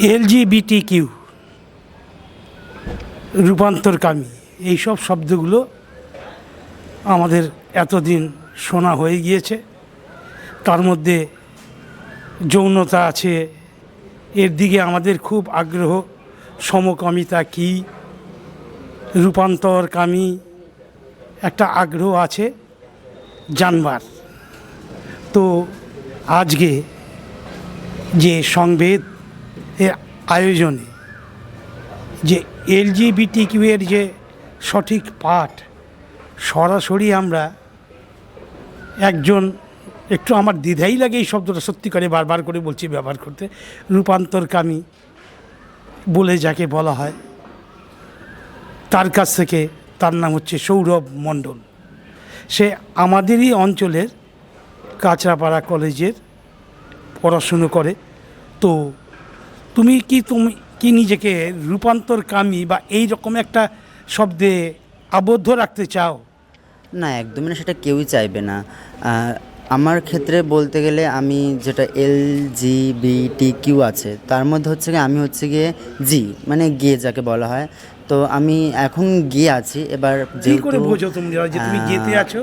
LGBT Q রূপান্তরকামী, এইসব শব্দগুলো আমাদের এতদিন শোনা হয়ে গিয়েছে। তার মধ্যে যৌনতা আছে, এর দিকে আমাদের খুব আগ্রহ, সমকামিতা কী, রূপান্তরকামী একটা আগ্রহ আছে জানবার। তো আজকে যে সংবেদ এর আয়োজনে যে এলজিবিটি কিউ এর যে সঠিক পাঠ, সরাসরি আমরা একজন, একটু আমার দ্বিধাই লাগে এই শব্দটা সত্যি করে বারবার করে বলছি, ব্যবহার করতে। রূপান্তরকামী বলে যাকে বলা হয়, তার কাছ থেকে তার নাম হচ্ছে সৌরভ মণ্ডল। সে আমাদেরই অঞ্চলের কাঁচরাপাড়া কলেজের পড়াশুনো করে। তো তুমি কি তুমি কি নিজেকে রূপান্তরকামী বা এই রকম একটা শব্দে আবদ্ধ রাখতে চাও? না একদমই না সেটা কেউই চাইবে না। আমার ক্ষেত্রে বলতে গেলে আমি যেটা এল জি বি টি কিউ আছে তার মধ্যে হচ্ছে গিয়ে আমি হচ্ছে গিয়ে জি মানে গে যাকে বলা হয়। তো আমি এখন গিয়ে আছি এবার কি করে বোঝো তুমি যে তুমি গেতে আছো?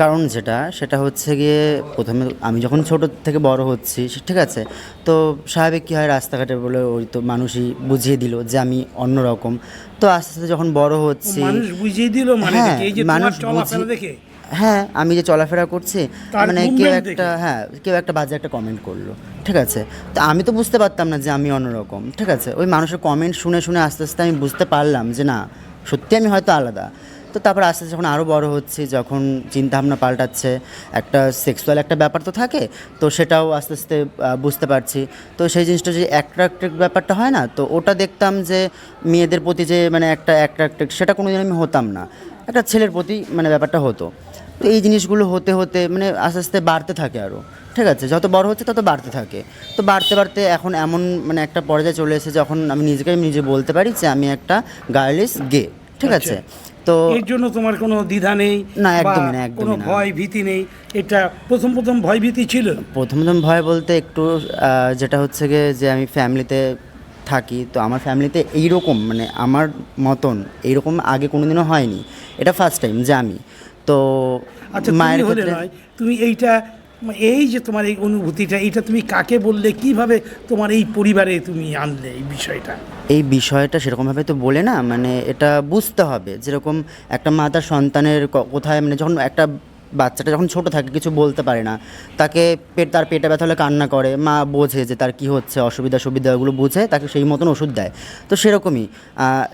কারণ যেটা সেটা হচ্ছে গিয়ে প্রথমে আমি যখন ছোট থেকে বড় হচ্ছি ঠিক আছে তো স্বাভাবিক কী হয় রাস্তাঘাটে বলে ওই তো মানুষই বুঝিয়ে দিল যে আমি অন্যরকম তো আস্তে আস্তে যখন বড় হচ্ছি মানুষ বুঝিয়ে দিল মানে হ্যাঁ, এই যে মানুষ দেখে। হ্যাঁ আমি যে চলাফেরা করছি মানে কেউ একটা হ্যাঁ কেউ একটা বাজে একটা কমেন্ট করল ঠিক আছে? তো আমি তো বুঝতে পারতাম না যে আমি অন্যরকম ঠিক আছে? ওই মানুষের কমেন্ট শুনে শুনে আস্তে আস্তে আমি বুঝতে পারলাম যে না সত্যি আমি হয়তো আলাদা। তো তারপর আস্তে আস্তে যখন আরও বড় হচ্ছি যখন চিন্তাভাবনা পাল্টাচ্ছে একটা সেক্সুয়াল একটা ব্যাপার তো থাকে তো সেটাও আস্তে আস্তে বুঝতে পারছি। তো সেই জিনিসটা যে অ্যাট্রাক্টেড ব্যাপারটা হয় না তো ওটা দেখতাম যে মেয়েদের প্রতি যে মানে একটা অ্যাট্রাক্টেড সেটা কোনোদিন আমি হতাম না। একটা ছেলের প্রতি মানে ব্যাপারটা হতো। তো এই জিনিসগুলো হতে হতে মানে আস্তে আস্তে বাড়তে থাকে আরও ঠিক আছে? যত বড় হচ্ছে তত বাড়তে থাকে। তো বাড়তে বাড়তে এখন এমন মানে একটা পর্যায়ে চলে এসেছে যখন আমি নিজেকে নিজে বলতে পারি যে আমি একটা গার্লিস গে ঠিক আছে? তো এর জন্য তোমার কোনো দ্বিধা নেই না, একদমই না, কোনো ভয় ভীতি নেই। এটা প্রথম প্রথম ভয় ভীতি ছিল? প্রথম প্রথম ভয় বলতে একটু যেটা হচ্ছে গিয়ে যে আমি ফ্যামিলিতে থাকি তো আমার ফ্যামিলিতে এইরকম মানে আমার মতন এইরকম আগে কোনোদিনও হয়নি। এটা ফার্স্ট টাইম যে আমি। তো আচ্ছা মায়ের হলে ক্ষেত্রে তুমি এইটা এই যে তোমার এই অনুভূতিটা, এটা তুমি কাকে বললে, কীভাবে তোমার এই পরিবারে তুমি আনলে এই বিষয়টা? এই বিষয়টা সেরকমভাবে তো বলে না মানে এটা বুঝতে হবে। যেরকম একটা মা তার সন্তানের কোথায় মানে যখন একটা বাচ্চাটা যখন ছোট থাকে, কিছু বলতে পারে না। তাকে পেট, তার পেটে ব্যথা হলে কান্না করে, মা বোঝে যে তার কি হচ্ছে, অসুবিধা সুবিধাগুলো বুঝে, তাকে সেই মতন ওষুধ দেয়। তো সেরকমই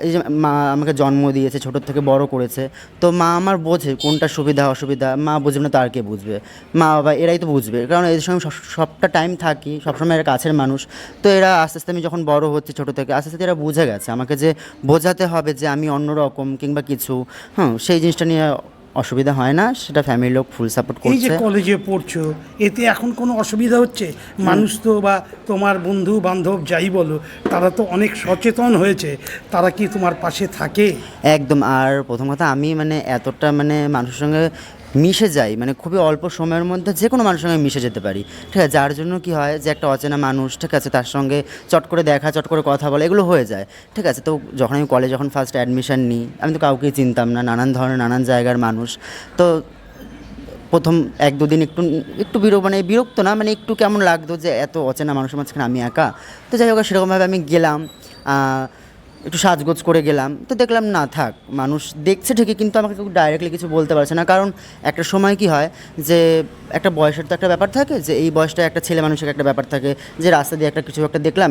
এই যে মা আমাকে জন্ম দিয়েছে ছোটোর থেকে বড় করেছে, তো মা আমার বোঝে কোনটা সুবিধা, অসুবিধা, মা বুঝবে না, তার কে বুঝবে? মা বাবা এরাই তো বুঝবে, কারণ এদের সঙ্গে সব- সবটা টাইম থাকি, সবসময় এরা কাছের মানুষ, তো এরা আস্তে আস্তে আমি যখন বড় হচ্ছি, ছোটো থেকে, আস্তে আস্তে এরা বুঝে গেছে আমাকে যে বোঝাতে হবে যে আমি অন্যরকম কিংবা কিছু হ্যাঁ সেই জিনিসটা নিয়ে অসুবিধা হয় না সেটা ফ্যামিলি লোক ফুল সাপোর্ট এই যে কলেজে পড়ছো এতে এখন কোনো অসুবিধা হচ্ছে? মানুষ তো বা তোমার বন্ধু বান্ধব যাই বলো তারা তো অনেক সচেতন হয়েছে তারা কি তোমার পাশে থাকে? একদম আর প্রথম কথা আমি মানে এতটা মানে মানুষের সঙ্গে মিশে যাই মানে খুবই অল্প সময়ের মধ্যে যে কোনো মানুষের সঙ্গে মিশে যেতে পারি। ঠিক আছে, যার জন্য কি হয় যে একটা অচেনা মানুষ, ঠিক আছে, তার সঙ্গে চট করে দেখা, চট করে কথা বলা, এগুলো হয়ে যায়। ঠিক আছে, তো যখন আমি কলেজে যখন ফার্স্ট অ্যাডমিশন নিই, আমি তো কাউকেই চিনতাম না, নানান ধরনের, নানান জায়গার মানুষ। তো প্রথম এক দুদিন একটু একটু বিরক্ত মানে বিরক্ত না মানে একটু কেমন লাগতো যে এত অচেনা মানুষের মাঝখানে আমি একা। তো যাই হোক, সেরকমভাবে আমি গেলাম। একটু সাজগোজ করে গেলাম। তো দেখলাম না থাক মানুষ দেখছে ঠিকই কিন্তু আমাকে কেউ ডাইরেক্টলি কিছু বলতে পারছে না। কারণ একটা সময় কি হয় যে একটা বয়সের তো একটা ব্যাপার থাকে যে এই বয়সটা একটা ছেলে মানুষের একটা ব্যাপার থাকে যে রাস্তা দিয়ে একটা কিছু একটা দেখলাম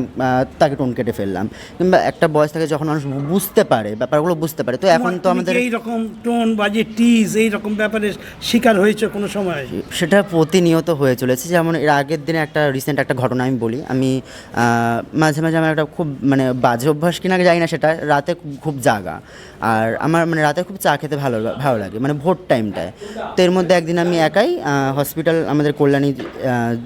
তাকে টোন কেটে ফেললাম। কিংবা একটা বয়স থাকে যখন মানুষ বুঝতে পারে ব্যাপারগুলো বুঝতে পারে। তো এখন তো আমাদের এই রকম টোন বা যে টিজ এই রকম ব্যাপারে শিকার হয়েছে কোনো সময়? সেটা প্রতিনিয়ত হয়ে চলেছে। যেমন এর আগের দিনে একটা রিসেন্ট একটা ঘটনা আমি বলি। আমি মাঝে মাঝে আমার একটা খুব মানে বাজে অভ্যাস কিনা জানি না সেটা রাতে খুব- জাগা। আর আমার মানে রাতে খুব চা খেতে ভালো ভালো লাগে মানে ভোর টাইমটায়। তো এর মধ্যে একদিন আমি একাই হসপিটাল আমাদের কল্যাণী যে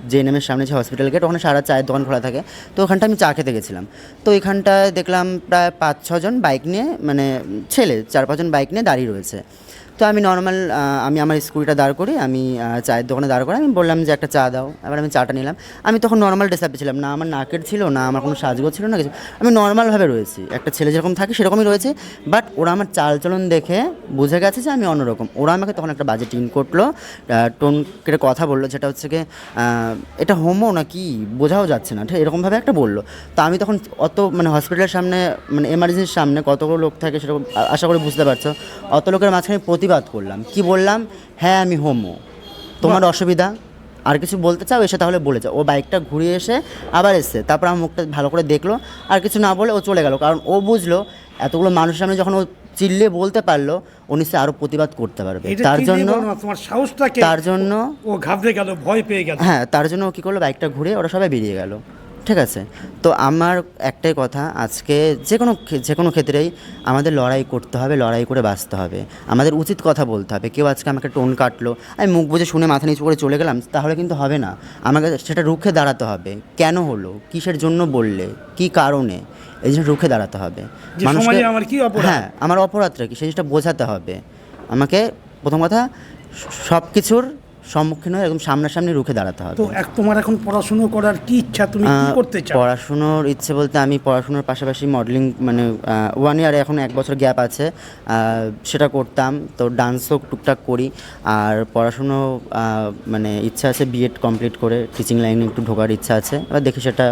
জেএনএমের সামনে যে হসপিটাল গেট ওখানে সারা চায়ের দোকান খোলা থাকে। তো ওখানটা আমি চা খেতে গেছিলাম। তো এখানটায় দেখলাম প্রায় পাঁচ ছজন বাইক নিয়ে মানে ছেলে চার পাঁচজন বাইক নিয়ে দাঁড়িয়ে রয়েছে। তো আমি নর্মাল আমি আমার স্কুটিটা দাঁড় করি আমি চায়ের দোকানে দাঁড় করে আমি বললাম যে একটা চা দাও। এবার আমি চাটা নিলাম। আমি তখন নর্মাল ড্রেসআপে ছিলাম। না আমার নাকের ছিল, না আমার কোনো সাজগো ছিল, না কিছু। আমি নর্মালভাবে রয়েছি। একটা ছেলে যেরকম থাকে সেরকমই রয়েছে। বাট ওরা আমার চালচলন দেখে বুঝে গেছে যে আমি অন্যরকম। ওরা আমাকে তখন একটা বাজে টিন করল। টোন কেটে কথা বলল, যেটা হচ্ছে কি এটা হোমো না কি? বোঝাও যাচ্ছে না। ঠিক এরকমভাবে একটা বলল। তো আমি তখন অত মানে হসপিটালের সামনে মানে এমার্জেন্সির সামনে কতগুলো লোক থাকে সেরকম আশা করি বুঝতে পারছ, অত লোকের মাঝখানে প্রতিবাদ করলাম। কি বললাম? হ্যাঁ আমি হোমো তোমার অসুবিধা? আর কিছু বলতে চাও? এসে তাহলে বলে যাও। ও বাইকটা ঘুরিয়ে এসে আবার এসছে। তারপর আমার মুখটা ভালো করে দেখল। আর কিছু না বলে ও চলে গেল। কারণ ও বুঝলো এতগুলো মানুষের সামনে যখন ও চিল্লে বলতে পারল ও নিশ্চয় আরও প্রতিবাদ করতে পারবে। তার জন্য নিয়ে তোমার সাহসটাকে তার জন্য ও ঘাবড়ে গেল ভয় পেয়ে গেল। হ্যাঁ তার জন্য ও কী করল? বাইকটা ঘুরে ওরা সবাই বেরিয়ে গেল। ঠিক আছে। তো আমার একটাই কথা আজকে যে কোনো যে কোনো ক্ষেত্রেই আমাদের লড়াই করতে হবে লড়াই করে বাঁচতে হবে। আমাদের উচিত কথা বলতে হবে। কেউ আজকে আমাকে টোন কাটলো আমি মুখ বুঝে শুনে মাথা নিচু করে চলে গেলাম তাহলে কিন্তু হবে না। আমাকে সেটা রুখে দাঁড়াতে হবে। কেন হলো? কিসের জন্য বললে? কি কারণে? এই জিনিসটা রুখে দাঁড়াতে হবে। সমাজে আমার কি অপরাধ? হ্যাঁ আমার অপরাধটা কি? সেই জিনিসটা বোঝাতে হবে। আমাকে প্রথম কথা সব কিছুর সম্মুখীন হয়ে একদম সামনাসামনি রুখে দাঁড়াতে হবে তো এক তোমার এখন পড়াশুনো করার কি ইচ্ছা? তুমি কি করতে চাও? পড়াশুনোর ইচ্ছে বলতে আমি পড়াশুনোর পাশাপাশি মডেলিং মানে ওয়ান ইয়ারে এখন এক বছর গ্যাপ আছে। সেটা করতাম। তো ডান্সও টুকটাক করি। আর পড়াশুনো মানে ইচ্ছা আছে বিএড কমপ্লিট করে। টিচিং লাইনে একটু ঢোকার ইচ্ছা আছে। এবার দেখি সেটা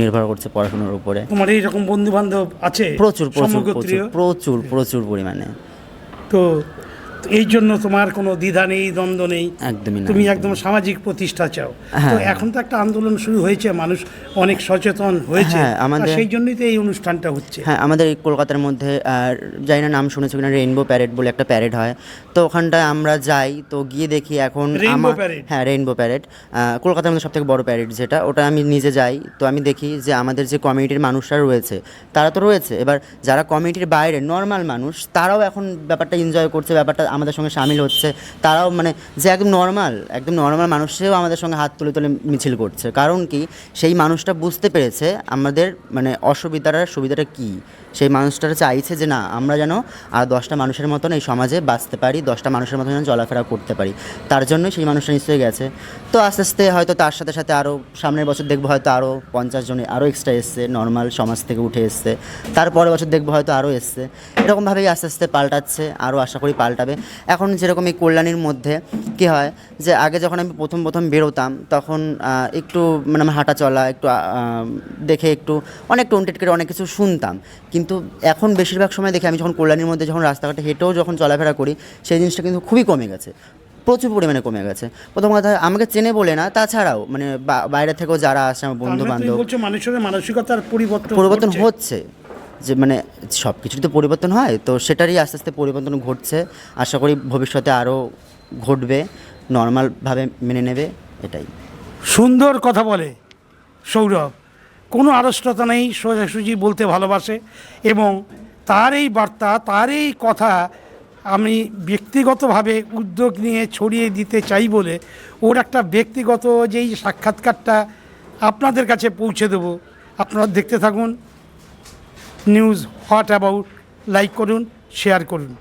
নির্ভর করছে পড়াশুনোর উপরে। তোমার এইরকম বন্ধু বান্ধব আছে? প্রচুর প্রচুর প্রচুর প্রচুর প্রচুর পরিমাণে। তো তো এই জন্য তোমার কোনো দ্বিধা নেই দ্বন্দ্ব নেই। একদমই তুমি একদম সামাজিক প্রতিষ্ঠা চাও। তো হ্যাঁ। এখন তো একটা আন্দোলন শুরু হয়েছে মানুষ অনেক সচেতন হয়েছে। হ্যাঁ, আমাদের- সেই জন্যই তো এই অনুষ্ঠানটা হচ্ছে। হ্যাঁ আমাদের এই কলকাতার মধ্যে আর জানি না নাম শুনেছো কিনা রেইনবো প্যারেড বলে একটা প্যারেড হয়। তো ওখানটায় আমরা যাই তো গিয়ে দেখি এখন আমার হ্যাঁ রেইনবো প্যারেড কলকাতার মধ্যে সবথেকে বড় প্যারেড যেটা ওটা আমি নিজে যাই। তো আমি দেখি যে আমাদের যে কমিউনিটির মানুষরা রয়েছে তারা তো রয়েছে। এবার যারা কমিউনিটির বাইরে নর্মাল মানুষ তারাও এখন ব্যাপারটা এনজয় করছে ব্যাপারটা আমাদের সঙ্গে সামিল হচ্ছে। তারাও মানে যে একদম নর্মাল একদম নর্মাল মানুষেও আমাদের সঙ্গে হাত তুলে তুলে মিছিল করছে। কারণ কি? সেই মানুষটা বুঝতে পেরেছে আমাদের মানে অসুবিধার সুবিধাটা কী? সেই মানুষটা চাইছে যে না, আমরা যেন আর দশটা মানুষের মতন এই সমাজে বাঁচতে পারি, দশটা মানুষের মতন যেন চলাফেরা করতে পারি। তার জন্যই সেই মানুষটা নিশ্চয়ই গেছে। তো আস্তে আস্তে হয়তো তার সাথে সাথে আরও সামনের বছর দেখব হয়তো আরও পঞ্চাশ জনে আরও এক্সট্রা এসছে নর্মাল সমাজ থেকে উঠে এসছে। তারপরে বছর দেখব হয়তো আরও এসছে। এরকমভাবেই আস্তে আস্তে পাল্টাচ্ছে আরও আশা করি পাল্টাবে। এখন যেরকম এই কল্যাণীর মধ্যে কি হয় যে আগে যখন আমি প্রথম প্রথম বেরোতাম তখন একটু মানে আমার হাঁটা চলা একটু দেখে একটু অনেক টোনটেট করে অনেক কিছু শুনতাম। কিন্তু এখন বেশিরভাগ সময় দেখি আমি যখন কল্যাণীর মধ্যে যখন রাস্তাঘাটে হেঁটেও যখন চলাফেরা করি সেই জিনিসটা কিন্তু খুবই কমে গেছে। প্রচুর পরিমাণে কমে গেছে। প্রথম কথা আমাকে চেনে বলে না তাছাড়াও মানে বাইরে থেকেও যারা আসে আমার বন্ধু বান্ধব মানুষের মানসিকতার পরিবর্তন পরিবর্তন হচ্ছে। যে মানে সব কিছুরই তো পরিবর্তন হয়, তো সেটারই আস্তে আস্তে পরিবর্তন ঘটছে। আশা করি ভবিষ্যতে আরও ঘটবে নর্মালভাবে মেনে নেবে, এটাই। সুন্দর কথা বলে সৌরভ। কোনো আড়ষ্টতা নেই সোজাসুজি বলতে ভালোবাসে এবং তার এই বার্তা, তার এই কথা আমি ব্যক্তিগতভাবে উদ্যোগ নিয়ে ছড়িয়ে দিতে চাই বলে ওর একটা ব্যক্তিগত যেই সাক্ষাৎকারটা আপনাদের কাছে পৌঁছে দেবো। আপনারা দেখতে থাকুন। নিউজ হট অ্যাবাউট লাইক করুন শেয়ার করুন।